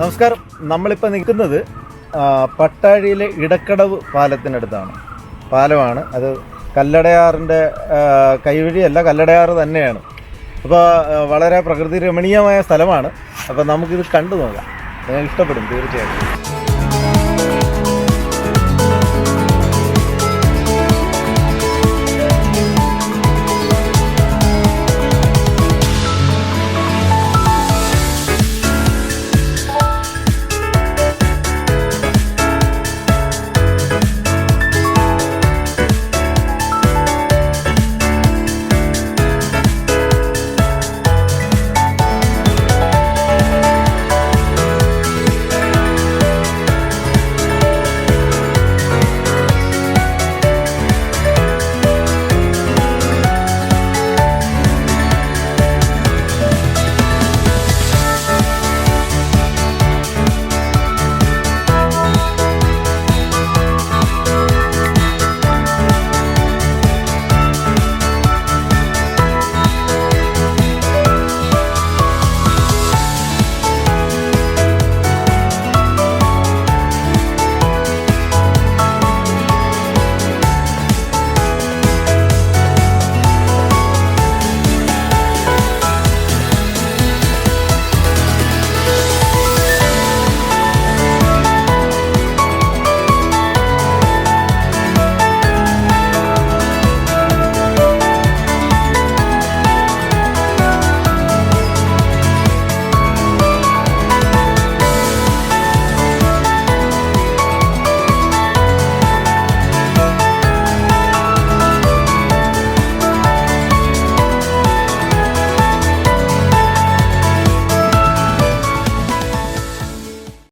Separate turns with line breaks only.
നമസ്കാരം. നമ്മളിപ്പോൾ നിൽക്കുന്നത് പട്ടാഴിയിലെ ഇടക്കടവ് പാലത്തിനടുത്താണ്. പാലമാണ്. അത് കല്ലടയാറിന്റെ കൈവഴിയല്ല കല്ലടയാറ് തന്നെയാണ്. അപ്പോൾ വളരെ പ്രകൃതി രമണീയമായ സ്ഥലമാണ്. അപ്പോൾ നമുക്കിത് കണ്ടു നോക്കാം. നിങ്ങൾക്ക് ഇഷ്ടപ്പെടും തീർച്ചയായും